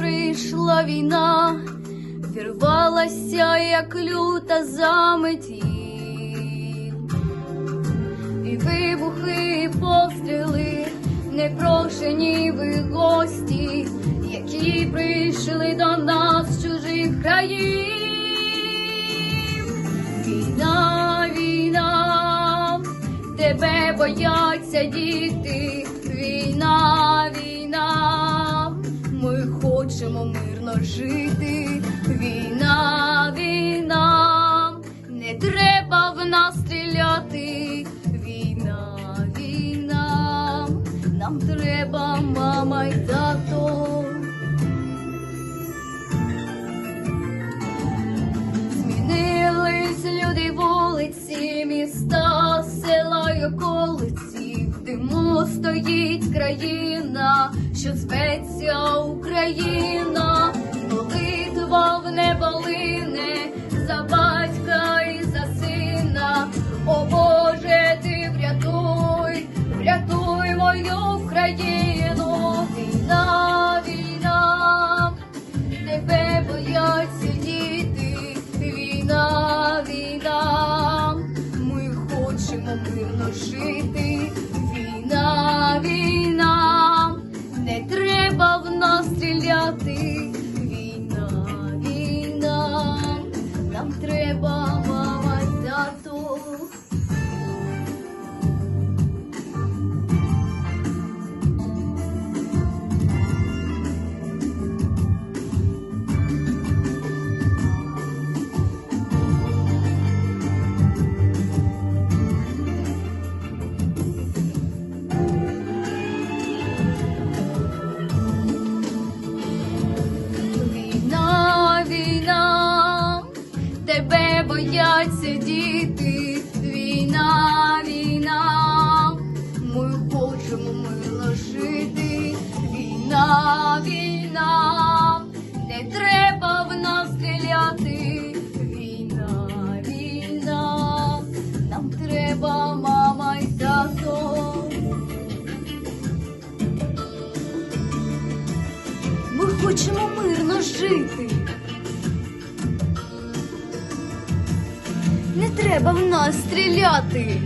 прийшла війна, вірвалася, як люта заметіль. І вибухи, і постріли, непрошені ви гості, які прийшли до нас з чужих країн. Війна, війна, тебе бояться діти. Війна, околиці. В диму стоїть країна, що зветься Україна. Молитва в неболине за батька і за сина. Війна, не треба в нас стріляти, бояться діти. Війна, війна, ми хочемо мило жити. Війна, війна, не треба в нас стріляти. Війна, війна, нам треба мама й тато. Ми хочемо мирно жити. Не треба в нас стріляти.